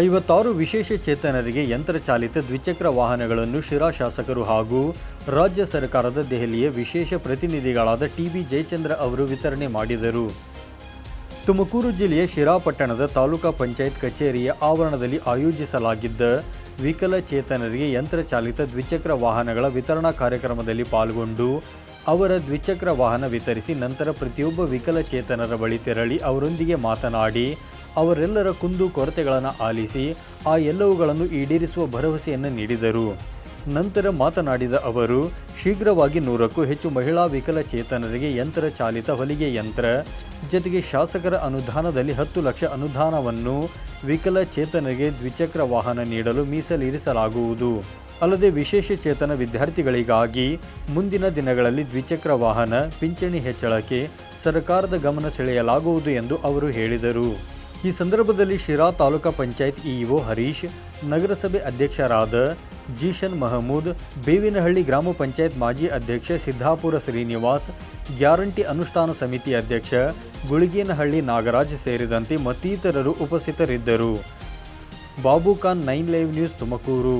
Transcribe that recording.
ಐವತ್ತಾರು ವಿಶೇಷ ಚೇತನರಿಗೆ ಯಂತ್ರಚಾಲಿತ ದ್ವಿಚಕ್ರ ವಾಹನಗಳನ್ನು ಶಿರಾ ಶಾಸಕರು ಹಾಗೂ ರಾಜ್ಯ ಸರ್ಕಾರದ ದೆಹಲಿಯ ವಿಶೇಷ ಪ್ರತಿನಿಧಿಗಳಾದ ಟಿ ಬಿ ಜಯಚಂದ್ರ ಅವರು ವಿತರಣೆ ಮಾಡಿದರು. ತುಮಕೂರು ಜಿಲ್ಲೆಯ ಶಿರಾ ಪಟ್ಟಣದ ತಾಲೂಕಾ ಪಂಚಾಯತ್ ಕಚೇರಿಯ ಆವರಣದಲ್ಲಿ ಆಯೋಜಿಸಲಾಗಿದ್ದ ವಿಕಲಚೇತನರಿಗೆ ಯಂತ್ರಚಾಲಿತ ದ್ವಿಚಕ್ರ ವಾಹನಗಳ ವಿತರಣಾ ಕಾರ್ಯಕ್ರಮದಲ್ಲಿ ಪಾಲ್ಗೊಂಡು ಅವರ ದ್ವಿಚಕ್ರ ವಾಹನ ವಿತರಿಸಿ ನಂತರ ಪ್ರತಿಯೊಬ್ಬ ವಿಕಲಚೇತನರ ಬಳಿ ತೆರಳಿ ಅವರೊಂದಿಗೆ ಮಾತನಾಡಿ ಅವರೆಲ್ಲರ ಕುಂದು ಕೊರತೆಗಳನ್ನು ಆಲಿಸಿ ಆ ಎಲ್ಲವುಗಳನ್ನು ಈಡೇರಿಸುವ ಭರವಸೆಯನ್ನು ನೀಡಿದರು. ನಂತರ ಮಾತನಾಡಿದ ಅವರು, ಶೀಘ್ರವಾಗಿ ನೂರಕ್ಕೂ ಹೆಚ್ಚು ಮಹಿಳಾ ವಿಕಲಚೇತನರಿಗೆ ಯಂತ್ರ ಚಾಲಿತ ಹೊಲಿಗೆ ಯಂತ್ರ, ಜೊತೆಗೆ ಶಾಸಕರ ಅನುದಾನದಲ್ಲಿ ಹತ್ತು ಲಕ್ಷ ಅನುದಾನವನ್ನು ವಿಕಲಚೇತನರಿಗೆ ದ್ವಿಚಕ್ರ ವಾಹನ ನೀಡಲು ಮೀಸಲಿರಿಸಲಾಗುವುದು ಅಲ್ಲದೆ ವಿಶೇಷ ಚೇತನ ವಿದ್ಯಾರ್ಥಿಗಳಿಗಾಗಿ ಮುಂದಿನ ದಿನಗಳಲ್ಲಿ ದ್ವಿಚಕ್ರ ವಾಹನ, ಪಿಂಚಣಿ ಹೆಚ್ಚಳಕ್ಕೆ ಸರ್ಕಾರದ ಗಮನ ಸೆಳೆಯಲಾಗುವುದು ಎಂದು ಅವರು ಹೇಳಿದರು. ಈ ಸಂದರ್ಭದಲ್ಲಿ ಶಿರಾ ತಾಲೂಕಾ ಪಂಚಾಯತ್ ಇಇಒ ಹರೀಶ್, ನಗರಸಭೆ ಅಧ್ಯಕ್ಷರಾದ ಜೀಶನ್ ಮಹಮೂದ್, ಬೇವಿನಹಳ್ಳಿ ಗ್ರಾಮ ಪಂಚಾಯತ್ ಮಾಜಿ ಅಧ್ಯಕ್ಷ ಸಿದ್ದಾಪುರ ಶ್ರೀನಿವಾಸ್, ಗ್ಯಾರಂಟಿ ಅನುಷ್ಠಾನ ಸಮಿತಿ ಅಧ್ಯಕ್ಷ ಗುಳಿಗೇನಹಳ್ಳಿ ನಾಗರಾಜ್ ಸೇರಿದಂತೆ ಮತ್ತಿತರರು ಉಪಸ್ಥಿತರಿದ್ದರು. Babu Khan nine live news Tumakuru.